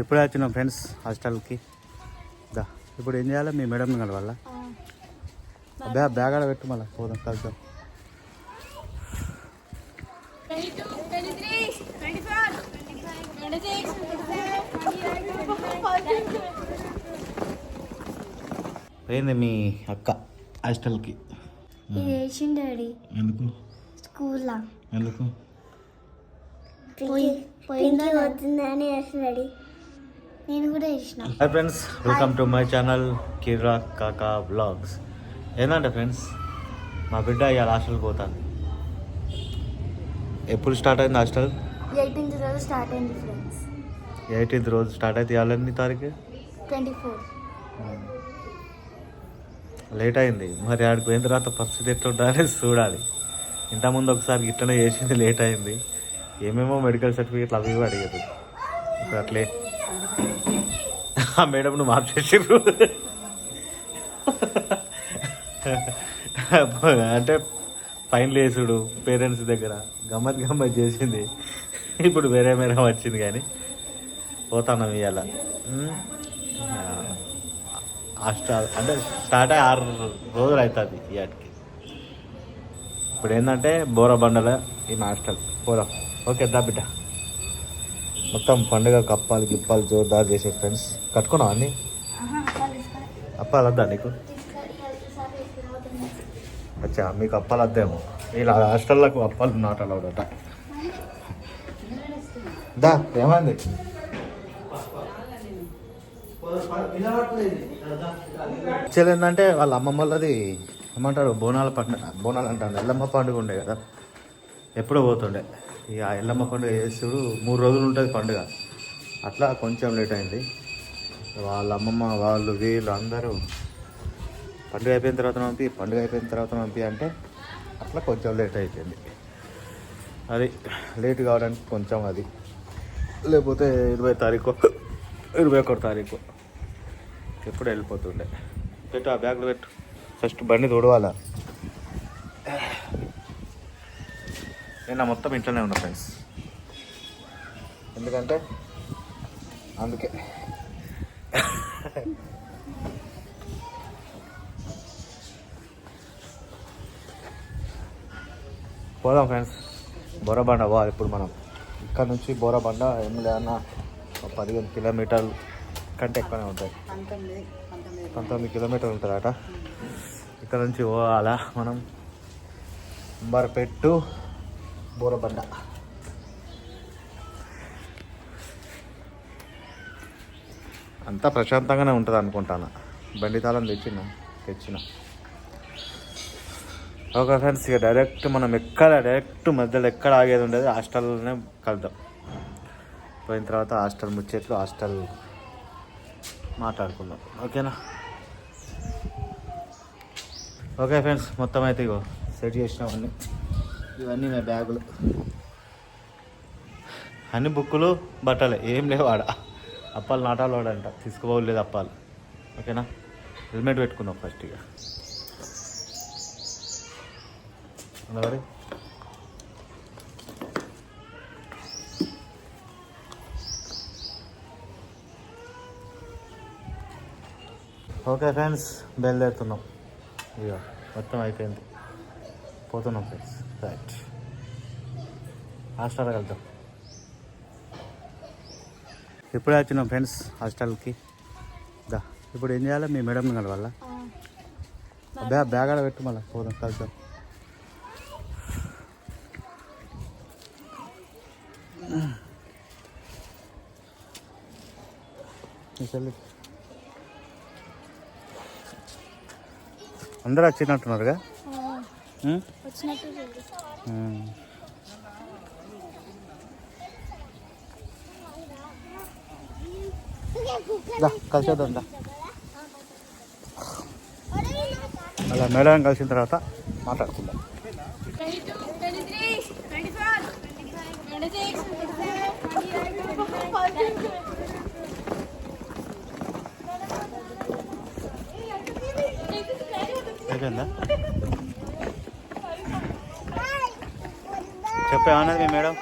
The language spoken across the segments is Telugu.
ఇప్పుడే వచ్చినాం ఫ్రెండ్స్ హాస్టల్కి? దా ఇప్పుడు ఏం చేయాలి? మీ మేడంని కలవాలా? బ్యా బ్యాగ్ ఆడ పెట్టు మళ్ళీ పోదాం కలుద్దాం. పోయింది మీ అక్క హాస్టల్కి? డాడీ. ఎందుకు? స్కూల్లో వేసిన డాడీ. నేను కూడా వేసిన hi friends welcome to my channel కిరా కాకా బ్లాగ్స్ ఏంటంటే ఫ్రెండ్స్ మా బిడ్డ ఇవాళ హాస్టల్కి పోతాను ఎప్పుడు స్టార్ట్ అయింది హాస్టల్ ఎయిటీన్త్ రోజు స్టార్ట్ అయింది ఫ్రెండ్స్ ఎయిటీన్త్ రోజు స్టార్ట్ అయితే ఇవాళ ఎన్ని తారీఖు? ట్వంటీ ఫోర్ లేట్ అయింది. మరి ఆడికి పోయిన తర్వాత పరిస్థితి అనేది చూడాలి. ఇంతకుముందు ఒకసారి ఇట్లనే చేసింది లేట్ అయింది. ఏమేమో మెడికల్ సర్టిఫికేట్లు అవి అడిగారు. ఇప్పుడు అట్లే. ఆ మేడం మార్చేసారు అంటే ఫైన్ వేసుడు పేరెంట్స్ దగ్గర. గమ్మత్ గమ్మత్ చేసింది. ఇప్పుడు వేరే మేడం వచ్చింది కానీ. పోతాను ఇవాళ హాస్టల్ అంటే స్టార్ట్ అయ్యి ఆరు రోజులు అవుతుంది ఇవాటికి ఇప్పుడు ఏంటంటే బోరబండల ఈ హాస్టల్. పోరా ఓకే దా బిడ్డ. మొత్తం పండుగ కప్పాలు గిప్పాలు జోర్దార్ చేసే ఫ్రెండ్స్ కట్టుకున్నావు అన్ని? అప్పాలు వద్దా నీకు? అచ్చా మీకు అప్పాలు వద్దేమో ఇలా హాస్టల్లకు అప్పాలు నాట్ అలౌడట దా ఏమైంది? యాక్చువల్ ఏంటంటే వాళ్ళ అమ్మమ్మ వాళ్ళది ఏమంటారు? బోనాల పండుగ. బోనాలు అంటారు. ఎల్లమ్మ పండుగ ఉండే కదా. ఎప్పుడో పోతుండే. ఇక ఎల్లమ్మ పండుగ చేసుడు మూడు రోజులు ఉంటుంది పండుగ. అట్లా కొంచెం లేట్ అయింది. వాళ్ళ అమ్మమ్మ వాళ్ళు వీళ్ళు అందరూ పండుగ అయిపోయిన తర్వాత పంపి పండుగ అయిపోయిన తర్వాత పంపి అంటే అట్లా కొంచెం లేట్ అయిపోయింది. అది లేట్ కావడానికి కొంచెం అది. లేకపోతే ఇరవై తారీఖు ఇరవై ఒకటి తారీఖు ఎప్పుడు వెళ్ళిపోతుండే. పెట్టు ఆ బ్యాగ్లో పెట్టు. ఫస్ట్ బండి తోడవాలా? నేను నా మొత్తం ఇంట్లోనే ఉన్నా ఫ్రెండ్స్ ఎందుకంటే అందుకే. పోదాం ఫ్రెండ్స్ బోరబండ వా ఇప్పుడు మనం. ఇక్కడ నుంచి బోరబండ ఏం లేదన్నా ఒక పదిహేను కిలోమీటర్లు కంటే ఎక్కువనే ఉంటాయి. పంతొమ్మిది కిలోమీటర్లు ఉంటుందట. ఇక్కడ నుంచి పోవాలా మనం? అంబర్పెట్టు బోరబండ అంతా ప్రశాంతంగానే ఉంటుంది అనుకుంటాను? బండి తాళం తెచ్చిన? తెచ్చిన. ఓకే ఫ్రెండ్స్ ఇక డైరెక్ట్ మనం ఎక్కడ డైరెక్ట్ మధ్యలో ఎక్కడ ఆగేది ఉండేది హాస్టల్లోనే కలుద్దాం. పోయిన తర్వాత హాస్టల్ ముచ్చేట్లు హాస్టల్ మాట్లాడుకుందాం. ఓకేనా? ఓకే ఫ్రెండ్స్ మొత్తం అయితే ఇగో సెట్ చేసినామన్నీ ఇవన్నీ నా బ్యాగులు. అన్ని బుక్కులు బట్టలే. ఏం లేవు ఆడ. అప్పాలు నాటాలు వాడంట. తీసుకుపోలేదు అప్పాలు. ఓకేనా? హెల్మెట్ పెట్టుకుందాం ఫస్ట్ ఇక. మరి ఓకే ఫ్రెండ్స్ బయలుదేరుతున్నాం. ఇక మొత్తం అయిపోయింది. పోతున్నాం ఫ్రెండ్స్. రైట్ హాస్టల్ వెళ్తాం ఇప్పుడే వచ్చినాం ఫ్రెండ్స్ హాస్టల్కి? దా ఇప్పుడు ఏం చేయాలి? మీ మేడంని కలవాలా? బ్యా బ్యాగ్ ఆడ పెట్టు మళ్ళీ. పోదాం కలుద్దాం. అందరూ వచ్చినట్టున్నారుగా? కలిసేద్దాం అలా మేడం కలిసిన తర్వాత మాట్లాడుకుందాం. అయిపోయిందా? చెప్పేమన్నది మీ మేడం?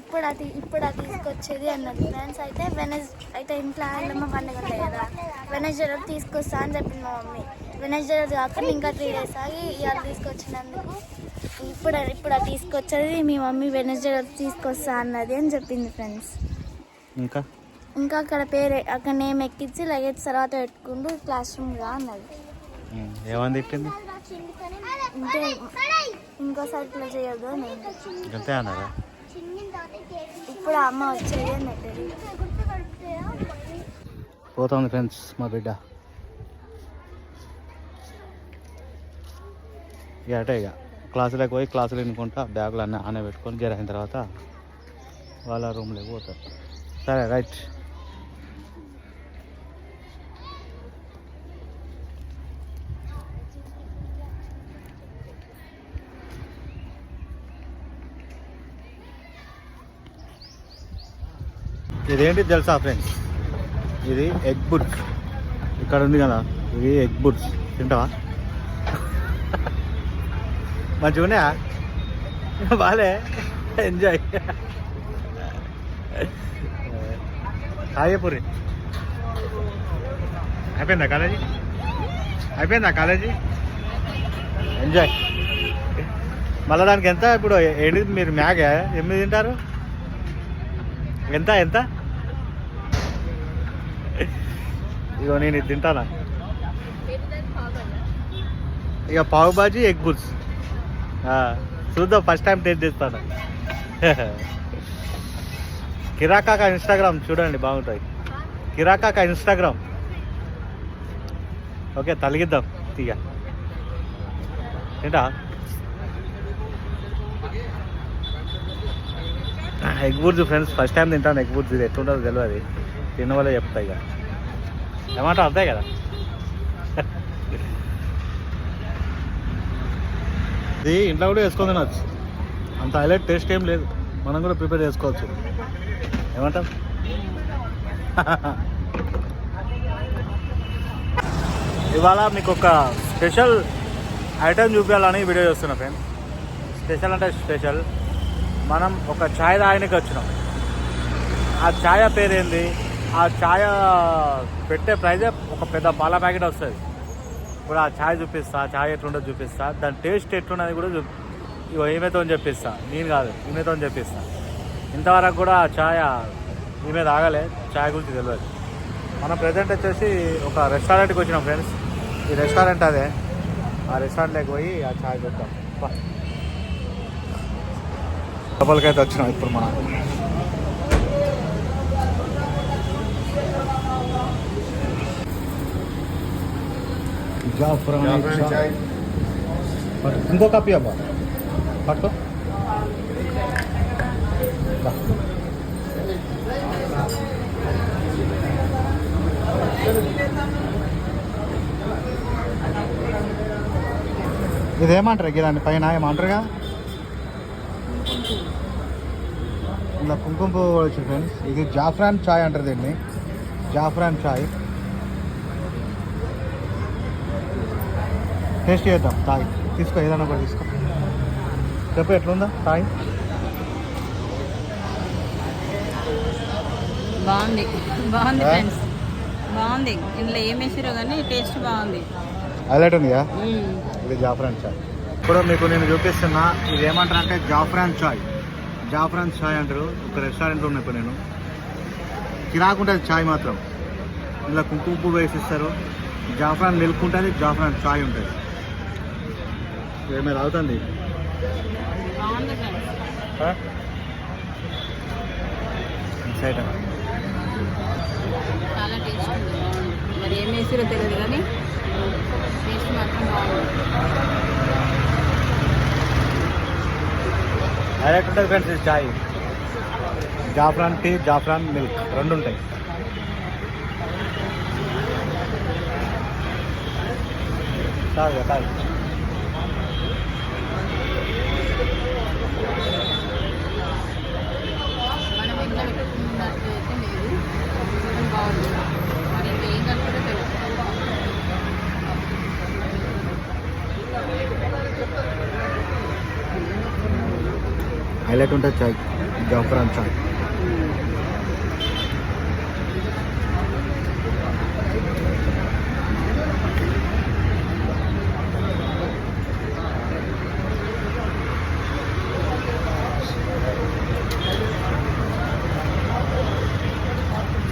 ఇప్పుడు అది ఇప్పుడు అది తీసుకొచ్చేది అన్నది. ఫ్రెండ్స్ అయితే వెనస్ అయితే ఇంట్లో ఆడమ్మ పండుగ కదా. వెనస్డే రోజు తీసుకొస్తా అని చెప్పింది మా మమ్మీ. వెనస్డే రోజు కాకుండా ఇంకా త్రీ డేస్ ఆగి ఇవాళ తీసుకొచ్చినందుకు. ఇప్పుడు ఇప్పుడు అది తీసుకొచ్చేది మీ మమ్మీ వెనస్డే రోజు తీసుకొస్తా అన్నది అని చెప్పింది ఫ్రెండ్స్ ఇంకా? ఇంకా అక్కడ పేరు అక్కడ నేమ్ ఎక్కించి లగేజ్ తర్వాత పెట్టుకుంటూ క్లాస్ రూమ్గా అన్నది. ఏమని తిట్టింది ఇంకే ఇంకోసారి ఇట్లా చేయొద్దు అంతే అన్నారా? ఇప్పుడు అమ్మ వచ్చేది పోతుంది ఫ్రెండ్స్ మా బిడ్డ. ఇక అటే ఇక. క్లాసులకు పోయి క్లాసులు వినుకుంటా బ్యాగులు అన్నీ ఆనే పెట్టుకొని అయిన తర్వాత వాళ్ళ రూమ్లోకి పోతారు. సరే రైట్. ఇదేంటి తెలుసా ఫ్రెండ్స్ ఇది ఎగ్ బుడ్స్ ఇక్కడ ఉంది కదా ఇది ఎగ్ బుడ్స్ తింటావా? మంచిగా ఉన్నాయా? బాలే ఎంజాయ్ సాయపూరి అయిపోయిందా కాలేజీ? అయిపోయిందా కాలేజీ? ఎంజాయ్ మళ్ళీ దానికి ఎంత? ఇప్పుడు ఎనిమిది మీరు మ్యాగే? ఎనిమిది తింటారు? ఎంత ఎంత? ఇగో నేను ఇది తింటానా? ఇక పావు బాజీ ఎగ్ బుల్స్ చూద్దాం ఫస్ట్ టైం టేస్ట్ చేస్తాను. కిరాకాక ఇన్స్టాగ్రామ్ చూడండి బాగుంటుంది కిరాకాక ఇన్స్టాగ్రామ్ ఓకే తలిగిద్దాం తీగ ఏంటా egg bhurji friends first time తింటాను ఎగ్ బుర్జు ఇది ఎట్లుంటుందో తెలియదు తిన్న వల్ల చెప్తా ఇక. ఏమంటావు అంతే కదా? ఇది ఇంట్లో కూడా వేసుకొని తినచ్చు. అంత హైలైట్ టేస్ట్ ఏం లేదు. మనం కూడా ప్రిపేర్ చేసుకోవచ్చు. ఏమంటాం ఇవాళ మీకు ఒక స్పెషల్ ఐటమ్ చూపించాలని వీడియో చేస్తున్నా ఫ్రెండ్. స్పెషల్ అంటే స్పెషల్. మనం ఒక ఛాయ్ తాగడానికి వచ్చినాం. ఆ ఛాయ పేరేంది? ఆ ఛాయ పెట్టే ప్రైజే ఒక పెద్ద పాల ప్యాకెట్ వస్తుంది. ఇప్పుడు ఆ ఛాయ్ చూపిస్తా ఆ ఛాయ్ ఎట్లుండో చూపిస్తా. దాని టేస్ట్ ఎట్లున్నది కూడా చూ ఇగో అని చెప్పిస్తా. నేను కాదు ఈమెతో చెప్పిస్తా. ఇంతవరకు కూడా ఆ ఛాయ ఈమె తాగలే ఛాయ్ గురించి తెలియదు మనం ప్రజెంట్ వచ్చేసి ఒక రెస్టారెంట్కి వచ్చినాం ఫ్రెండ్స్. ఈ రెస్టారెంట్ అదే. ఆ రెస్టారెంట్లోకి పోయి ఆ ఛాయ్ చూద్దాం. బా. లోపలికైతే వచ్చినాం ఇప్పుడు మనం. జాఫ్రాన్ చాయ్. ఇంకో కప్పి అబ్బా పట్టుకో. ఇదేమంటారు? దాని పైన ఏమంటారుగా? ఇలా కుంకుమ పువ్వు ఫ్రెండ్స్ ఇది జాఫ్రాన్ చాయ్ అంటారు దీన్ని. జాఫ్రాన్ చాయ్. టేస్ట్ చేద్దాం. తాగి. తీసుకో ఏదైనా కూడా తీసుకో. చెప్పు ఎట్లుందా? తాగి. బాగుంది. బాగుంది? ఫ్రెండ్స్ బాగుంది. ఇందులో ఏం వేసారో కానీ టేస్ట్ బాగుంది. హైలైట్ ఉందిగా. ఇది జాఫ్రాన్ చాయ్. ఇప్పుడు మీకు నేను చూపిస్తున్నా ఇది ఏమంటారు అంటే జాఫ్రాన్ చాయ్. జాఫ్రాన్ చాయ్ అంటారు. ఒక రెస్టారెంట్లో ఉన్నా ఇప్పుడు నేను. కిరాకుంటుంది చాయ్ మాత్రం. ఇలా కుంకుమ పువ్వు వేసిస్తారు. జాఫ్రాన్ మిల్క్ ఉంటుంది జాఫ్రాన్ చాయ్ ఉంటుంది. ఏమైనా అవుతుంది బాగుంది ఫ్రెండ్స్ సైట్. చాలా టేస్ట్ ఉంది. బాగుంది మరి ఏం వేసారో తెలియదు కానీ టేస్ట్ మాత్రం బాగుంది. హైలైట్ ఉంటుంది ఫ్రెండ్స్ ఇది చాయ్. జాఫ్రాన్ టీ జాఫ్రాన్ మిల్క్. రెండు ఉంటాయి. తాగు తాగు మనం ఇంట్లో పెట్టుకున్నట్టు అయితే లేదు కానీ బాగుంది మరి ఇంకా ఏం కలుపుతారో తెలియదు హైలైట్ ఉంటుంది చాయ్ జాఫరాన్ చాయ్.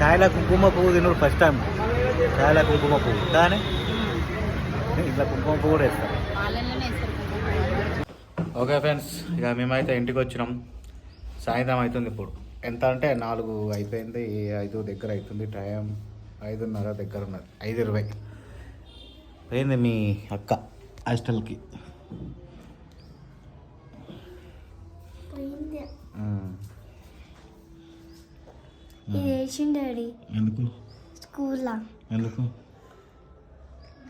చాయ్లో కుంకుమ పువ్వు తిన్నాడు ఫస్ట్ టైం చాయ్లా కుంకుమ పువ్వు. కానీ ఇట్లా కుంకుమ పువ్వు కూడా వేస్తారు. ఓకే ఫ్రెండ్స్ ఇక మేమైతే ఇంటికి వచ్చినాం. సాయంత్రం అవుతుంది ఇప్పుడు. ఎంత అంటే నాలుగు అయిపోయింది ఐదు దగ్గర అవుతుంది టైం. ఐదున్నర దగ్గర ఉన్నది ఐదు ఇరవై. పోయింది మీ అక్క హాస్టల్కి. డాడీ. ఎందుకు? స్కూల్లో ఎందుకు?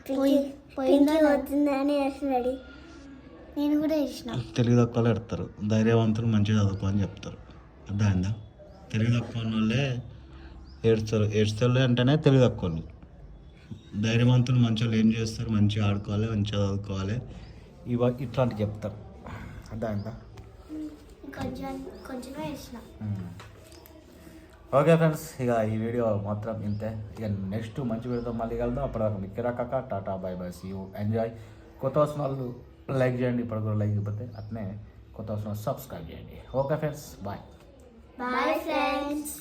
పోయి పోయిందా? అవుతుందని వేసినాడు నేను కూడా వేసిన తెలుగు తక్కువ పెడతారు. ధైర్యవంతులు మంచిగా చదువుకో అని చెప్తారు. అర్థమైందా? తెలుగు తక్కువ వాళ్ళే ఏడుస్తారు. ఏడుస్తారు అంటేనే తెలుగు తక్కువ. ధైర్యవంతులు మంచి వాళ్ళు ఏం చేస్తారు? మంచిగా ఆడుకోవాలి మంచిగా చదువుకోవాలి. ఇవ ఇట్లాంటివి చెప్తారు. అర్థమైందా? ఓకే ఫ్రెండ్స్ ఇక ఈ వీడియో మాత్రం ఇంతే. ఇక నెక్స్ట్ మంచి వీడియోతో మళ్ళీ కలుద్దాం. అప్పటిదాకా మీకు కిరాక tata bye bye see you. Enjoy. కొత్త వస్తున్న వాళ్ళు లైక్ చేయండి ఇప్పుడు కూడా లైక్ ఇవ్వతే అట్నే కొత్త వస్తున్న సబ్స్క్రైబ్ చేయండి. Okay friends bye bye friends